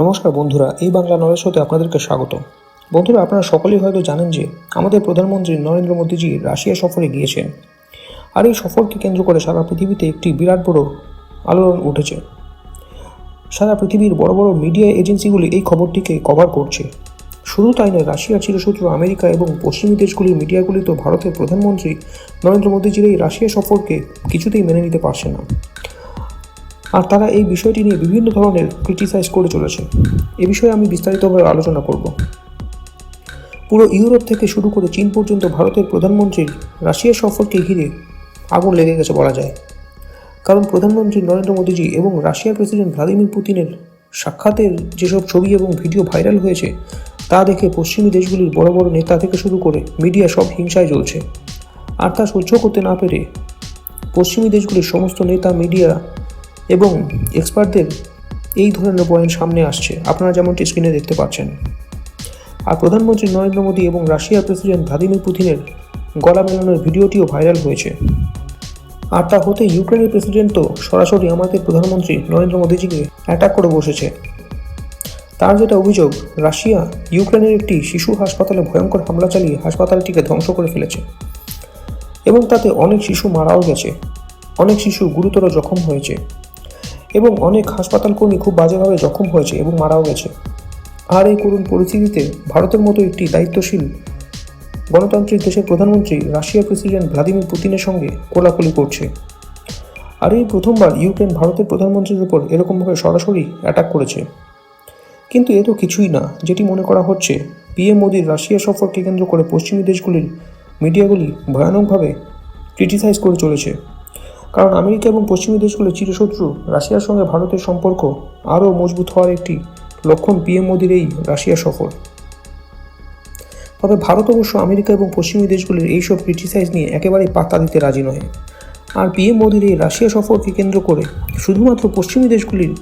নমস্কার বন্ধুরা, এই বাংলা নলেজ হতে আপনাদেরকে স্বাগত বন্ধুরা, আপনারা সকলেই হয়তো জানেন যে আমাদের প্রধানমন্ত্রী নরেন্দ্র মোদীজি রাশিয়া সফরে গিয়েছেন। আর এই সফরকে কেন্দ্র করে সারা পৃথিবীতে একটি বিরাট বড় আলোড়ন উঠেছে। সারা পৃথিবীর বড় বড় মিডিয়া এজেন্সিগুলি এই খবরটিকে কভার করছে। শুধু তাই নয় রাশিয়ার চিরশত্রু আমেরিকা এবং পশ্চিমী দেশগুলির মিডিয়াগুলি তো ভারতের প্রধানমন্ত্রী নরেন্দ্র মোদীজির এই রাশিয়া সফরকে কিছুতেই মেনে নিতে পারছে না। আর তারা এই বিষয়টি নিয়ে বিভিন্ন ধরনের ক্রিটিসাইজ করে চলেছে। এ বিষয়ে আমি বিস্তারিতভাবে আলোচনা করব। পুরো ইউরোপ থেকে শুরু করে চীন পর্যন্ত ভারতের প্রধানমন্ত্রীর রাশিয়া সফরকে ঘিরে আগুন লেগে গেছে বলা যায়। কারণ প্রধানমন্ত্রী নরেন্দ্র মোদীজি এবং রাশিয়ার প্রেসিডেন্ট ভ্লাদিমির পুতিনের সাক্ষাতের যেসব ছবি এবং ভিডিও ভাইরাল হয়েছে, তা দেখে পশ্চিমী দেশগুলির বড় বড় নেতা থেকে শুরু করে মিডিয়া সব হিংসায় জ্বলছে। আর তা সহ্য করতে না পেরে পশ্চিমী দেশগুলির সমস্ত নেতা, মিডিয়া এবং এক্সপার্টদের এই ধরনের পয়েন্ট সামনে আসছে। আপনারা যেমনটি স্ক্রিনে দেখতে পাচ্ছেন। আর প্রধানমন্ত্রী নরেন্দ্র মোদী এবং রাশিয়ার প্রেসিডেন্ট ভ্লাদিমির পুতিনের গলা মেলানোর ভিডিওটিও ভাইরাল হয়েছে। আর তা হতে ইউক্রেনের প্রেসিডেন্ট তো সরাসরি আমাদের প্রধানমন্ত্রী নরেন্দ্র মোদীজিকে অ্যাটাক করে বসেছে। তার যেটা অভিযোগ, রাশিয়া ইউক্রেনের একটি শিশু হাসপাতালে ভয়ঙ্কর হামলা চালিয়ে হাসপাতালটিকে ধ্বংস করে ফেলেছে। এবং তাতে অনেক শিশু মারাও গেছে। অনেক শিশু গুরুতর জখম হয়েছে। এবং অনেক হাসপাতাল কর্মী খুব বাজেভাবে জখম হয়েছে এবং মারাও গেছে। আর এই করুণ পরিস্থিতিতে ভারতের মতো একটি দায়িত্বশীল গণতান্ত্রিক দেশের প্রধানমন্ত্রী, রাশিয়ার প্রেসিডেন্ট ভ্লাদিমির পুতিনের সঙ্গে কোলাকুলি করছে। আর এই প্রথমবার ইউক্রেন ভারতের প্রধানমন্ত্রীর উপর এরকমভাবে সরাসরি অ্যাটাক করেছে। কিন্তু এ তো কিছুই না, যেটি মনে করা হচ্ছে, পিএম মোদীর রাশিয়া সফরকে কেন্দ্র করে পশ্চিমী দেশগুলির মিডিয়াগুলি ভয়ানকভাবে ক্রিটিসাইজ করে চলেছে। কারণ আমেরিকা এবং পশ্চিমী দেশগুলির চিরশত্রু। রাশিয়ার সঙ্গে ভারতের সম্পর্ক আরও মজবুত হওয়ার একটি লক্ষণ পিএম মোদীর এই রাশিয়া সফর। তবে ভারত অবশ্য আমেরিকা এবং পশ্চিমী দেশগুলির এইসব ক্রিটিসাইজ নিয়ে একেবারেই পাত্তা দিতে রাজি নয় আর পিএম মোদীর এই রাশিয়া সফরকে কেন্দ্র করে শুধুমাত্র পশ্চিমী দেশগুলির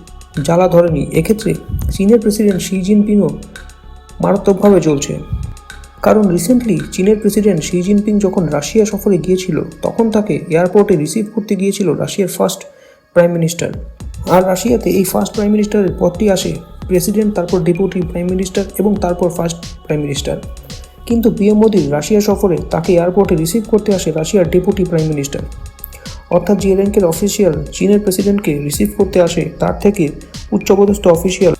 জ্বালা ধরেনি, এক্ষেত্রে চীনের প্রেসিডেন্ট শি জিনপিংও মারাত্মকভাবে চলছে কারণ রিসেন্টলি চীনের প্রেসিডেন্ট শি জিনপিং যখন রাশিয়া সফরে গিয়েছিল, তখন তাকে এয়ারপোর্টে রিসিভ করতে গিয়েছিল রাশিয়ার ফার্স্ট প্রাইম মিনিস্টার আর রাশিয়াতে এই ফার্স্ট প্রাইম মিনিস্টারের পদটি আসে প্রেসিডেন্ট তারপর ডেপুটি প্রাইম মিনিস্টার এবং তারপর ফার্স্ট প্রাইম মিনিস্টার কিন্তু পিএম মোদীর রাশিয়া সফরে তাকে এয়ারপোর্টে রিসিভ করতে আসে রাশিয়ার ডেপুটি প্রাইম মিনিস্টার অর্থাৎ যে র্যাঙ্কের অফিসিয়াল চীনের প্রেসিডেন্টকে রিসিভ করতে আসে, তার থেকে উচ্চপদস্থ অফিসিয়াল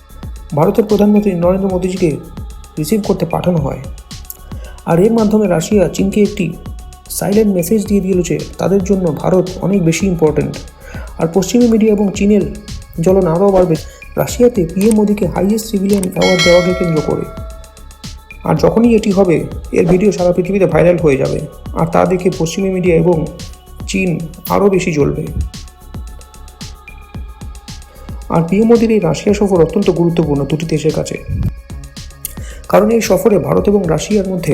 ভারতের প্রধানমন্ত্রী নরেন্দ্র মোদীজিকে রিসিভ করতে পাঠানো হয়। আর এর মাধ্যমে রাশিয়া, চীনকে একটি সাইলেন্ট মেসেজ দিয়ে দিল যে তাদের জন্য ভারত অনেক বেশি ইম্পর্ট্যান্ট আর পশ্চিমী মিডিয়া এবং চীনের জ্বলন আরও বাড়বে রাশিয়াতে পিএম মোদীকে হাইয়েস্ট সিভিলিয়ান অ্যাওয়ার্ড দেওয়াকে কেন্দ্র করে। আর যখনই এটি হবে, এর ভিডিও সারা পৃথিবীতে ভাইরাল হয়ে যাবে। আর তা দেখে পশ্চিমী মিডিয়া এবং চীন আরও বেশি জ্বলবে। আর পিএম মোদীর এই রাশিয়া সফর অত্যন্ত গুরুত্বপূর্ণ দুটি দেশের কাছে। কারণ এই সফরে ভারত এবং রাশিয়ার মধ্যে